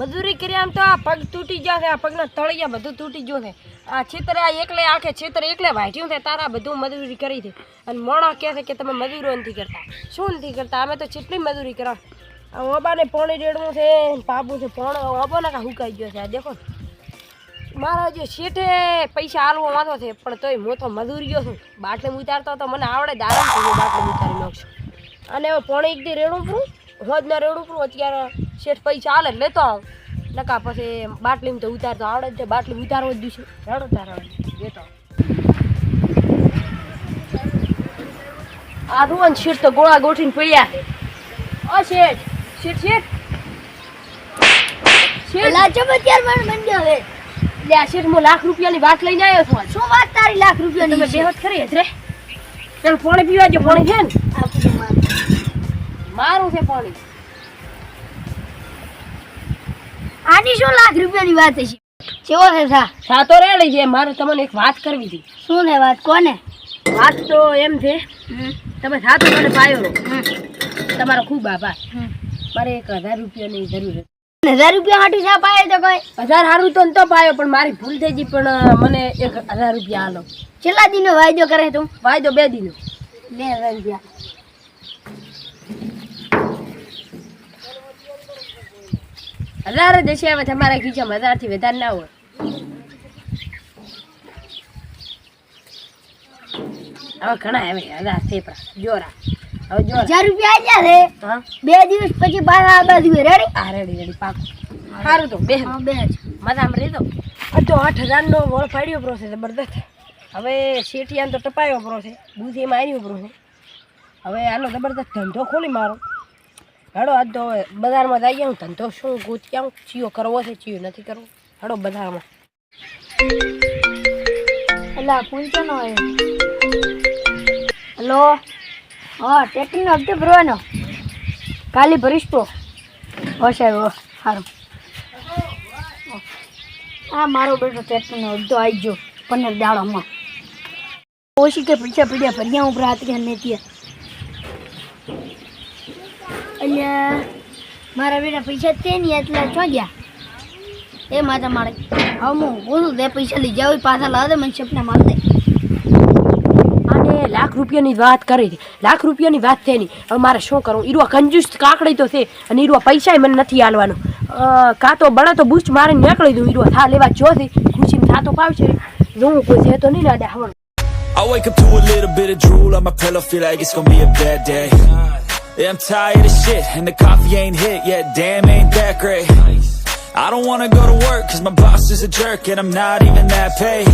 પગ તૂટી છે, આ પગના તળિયા બધું તૂટી ગયું છે. આ છેતરે આ એકલે, આખે છેતર એકલે વાંચ્યું છે, તારા બધું મજૂરી કરી છે. અને મોણા કહે છે કે તમે મજૂરો નથી કરતા. શું નથી કરતા? અમે તો કેટલી મજૂરી કરા આ ઓબાને પોણી રેડવું છે પાબું છે, પોણો ઓબો ને કા હુકાઈ ગયો છે. આ દેખો. મારા જે શેઠે પૈસા હાલવો વાંધો છે, પણ તોય હું તો મજૂરીઓ છું. બાટલી ઉતારતો તો મને આવડે દારૂ હું બાટલી ઉતારી નાખશું. અને હવે પોણી એક દી રેડું પૂરું હોજ ન રેડું પૂરું અત્યારે? શેઠ પૈસા હાલે લેતો આવ. નકા પછી બાટલી તો ઉતારતો આવડે છે. બાટલી ઉતારવો જ દીશું હેડ તારો લેતો. આ રૂવન શેઠ તો ગોળા ગોઠીને પડ્યા. ઓ શેઠ શેઠ શેઠ. શેઠ. લાચો અત્યાર મને મંડ્યો હવે? લે આ શેઠ લાખ રૂપિયાની વાત લઈને આવ્યો છું. શું વાત તારી લાખ રૂપિયાની તમે કરી હશે ચાલ પાણી પીવા જો પાણી છે ને? મારું છે પાણી આની શું લાખ રૂપિયાની વાત છે? કેવો છે સા? સાતો લઈ છે મારે તમને એક વાત કરવી હતી. શું ને વાત? કોને? વાત તો એમ છે તમે સાતો મને પાયો રહો. તમારો ખૂબ આભાર. મારે એક હજાર રૂપિયાની જરૂર હતી. હજાર રૂપિયા હાટું સા પાયો તો કોઈ? હજાર સારું તો તો પાયો પણ મારી ભૂલ થઈ ગઈ પણ મને એક હજાર રૂપિયા હાલો છેલ્લા દિનો વાયદો કરે તું? વાયદો બે દિનો. બે હજાર રૂપિયા. હજાર જ હશે હવે તમારા ખીચામાં હજારથી વધારે ના હોય. હવે ઘણા હવે હજાર છે પણ જોરા. હવે જોરા. હજાર રૂપિયા આવ્યા છે? હા. બે દિવસ પછી પાછા આ બાજુ રેડી આ રેડી રેડી પાકું. સારું તો બે બે મજામાં રહેતો તો? આઠ હજારનો વળ ફાડ્યો પ્રો છે જબરદસ્ત. હવે શેઠિયાને તો ટપાયો પ્રો છે દૂધી એમાં આવ્યો પ્રો છે. હવે આનો જબરદસ્ત ધંધો ખોલી મારો. હેડો આજ તો બજારમાં જઈ હું ધંધો શું ગોતી આવું ચિયો કરવો છે? ચિયો નથી કરવો. હેડો બજારમાં. એટલે પૂછો નો આવ્યો હેલો? હા ટેક્ટરનો હપ્તો ભરવાનો કાલી ભરીશ તો. હો સાહેબ હો સારું હા મારો બેટો ટેક્ટરનો હપ્તો આવી ગયો પંદર દાડામાં. ઓછી કે પૈસા પડ્યા ભર્યા ઉપર હાથ કે નથી એટલે મારા બેટા પૈસા તે નહીં એટલે ચો ગયા? એ માતા મારે હવે હું બોલું તે પૈસા લઈ જાવ પાછા લાવે મને સપના માર અને લાખ રૂપિયાની વાત કરી હતી. લાખ રૂપિયાની વાત થઈ નહીં. હવે મારે શું કરવું? ઈરવા કંજૂસ કાકડી તો છે અને ઈરવા પૈસા મને નથી આલવાનો. અ, કાં તો બળે તો બુસ્ટ મારે નીકળી દઉં. ઈરવા થા લેવા જોથી ખુશીને થા તો પાવશે. જોવું કોઈ છે તો નહીં ના હવે I wake up to a little bit of drool on my pillow, feel like it's gonna be a bad day. Yeah, I'm tired of shit, and the coffee ain't hit yet, damn, ain't that great. I don't wanna go to work, cause my boss is a jerk, and I'm not even that paid.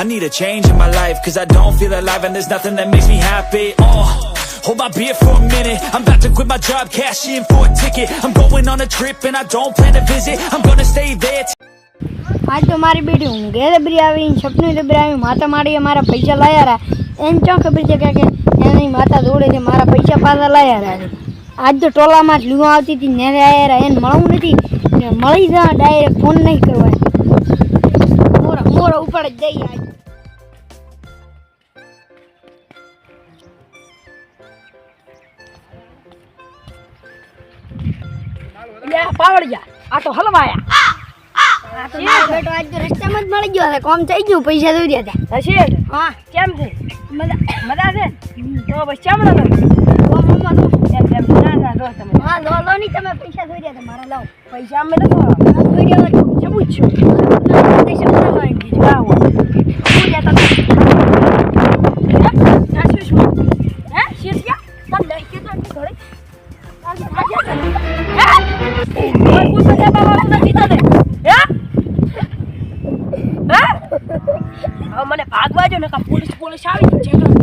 I need a change in my life, cause I don't feel alive, and there's nothing that makes me happy. Oh, hold my beer for a minute, I'm about to quit my job, cash in for a ticket. I'm going on a trip, and I don't plan to visit, I'm gonna stay there. આજ તો મારી બેટી ઊંઘે રબરી આવી સપનું રબરી આવી માતા મારી મારા પૈસા લાયા રહ્યા એમ ચો ખબર છે કે કે એની માતા દોડે છે પાછા લાયા આજ તો ટોલામાં જ લીવા આવતી હતી ને આવ્યા એને મળવું નથી. ને મળી જા ડાયરેક્ટ ફોન નહીં કરવાય. મોરા મોરા ઉપાડ જ જઈ આજ. પાવડ જા આ તો હલવાયા. આ તો મારો બેટો આજ તો રસ્તામાં જ મળી ગયો છે. કોમ થઈ ગયું. પૈસા દઈ રહ્યા હશે હા. કેમ છે? મજા મજા છે? તો બસ કોમ હા લો લો નહીં. તમે પૈસા દઈ રહ્યા મારા લાવો પૈસા અમે. હા દઈ રહ્યા જવું જ પૈસા બધા દીધું. હે? હે? શેઠિયા? તને લઈ ગયો તો ઘરે? આ શું આ શું છે? હે? કોઈ પૂછે છે બાબા નથી તને? હે? હે? મને ભાગવા જો ને પોલીસ પોલીસ આવી છે